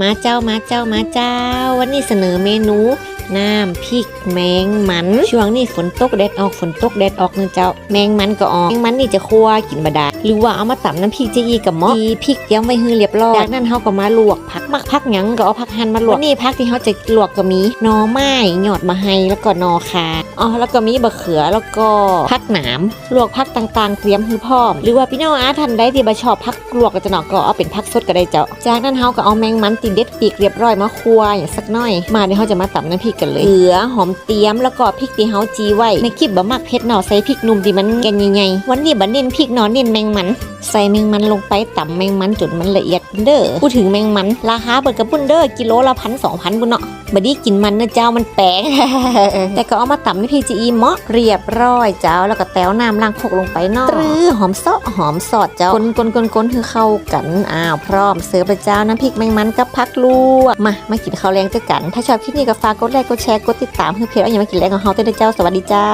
มาเจ้ามาเจ้ามาเจ้า วันนี้เสนอเมนู น้ำพริกแมงมัน ช่วงนี้ฝนตกแดดออกฝนตกแดดออกเนึงเจ้า แมงมันก็ออกแมงมันนี่จะคั่วกินบดาหรือว่าเอามาตำน้ำพริกเจอีกับหม้ออีพริกเตรียังไม่ฮือเรียบร้อยจากนั้นเฮาก็มาลวกผักมักผักหยังก็เอาผักหั่นมาลวกนนี้ผักที่เฮาจะลวกก็มีนอไม้หยอดมาให้แล้วก็นอคาอ๋อแล้วก็มีบะเขือแล้วก็ผักหนามลวกผักต่างๆ เตรียมให้พร้อม หรือว่าพี่น้องอาท่านใดที่บ่ชอบผักลวกก็จะเนาะก็เอาเป็นผักสดก็ได้เจ้า จากนั้นเฮาก็เอาแมงมันติดเด็ดปีกเรียบร้อยมาคั่วอย่างสักหน่อย มาเดี๋ยวเฮาจะมาตำน้ำพริกกันเลยเกลือหอมเตี้ยมแล้วก็พริกตีเฮาจีไว้ ในคลิปบะมักเผ็ดหน่อใส่พริกหนุ่มที่มันแกนใหญ่ๆวันนี้บะเน้นพริกหน่อเน้นแมงมัน ใส่แมงมันลงไปตำแมงมันจนมันละเอียดเด้อพูดถึงแมงมันราคาเปิดกระปุ้นเด้อกิโลละพันสองพันบุญเนาะ บดีกินมันนะเจ้ามันแปลงแต่ก็เอามาตำในพีจีอีเหมาะเรียบร้อยเจ้าแล้วก็แต้วน้ำล้างพกลงไปเนาะตรือหอมเซาะหอมสอดเจ้าคนคนคนคนคือเข้ากันอ้าวพร้อมเสิร์ฟเลยเจ้าน้ำพริกแมงมันกับพักลวกมามากินข้าวแรงด้วยกัน ถ้าชอบคลิปนี้ก็ฝากกดไลค์กดแชร์กดติดตามเพื่อเพจเอาอย่างมากินแรงของเฮาเต้นเจ้าสวัสดีเจ้า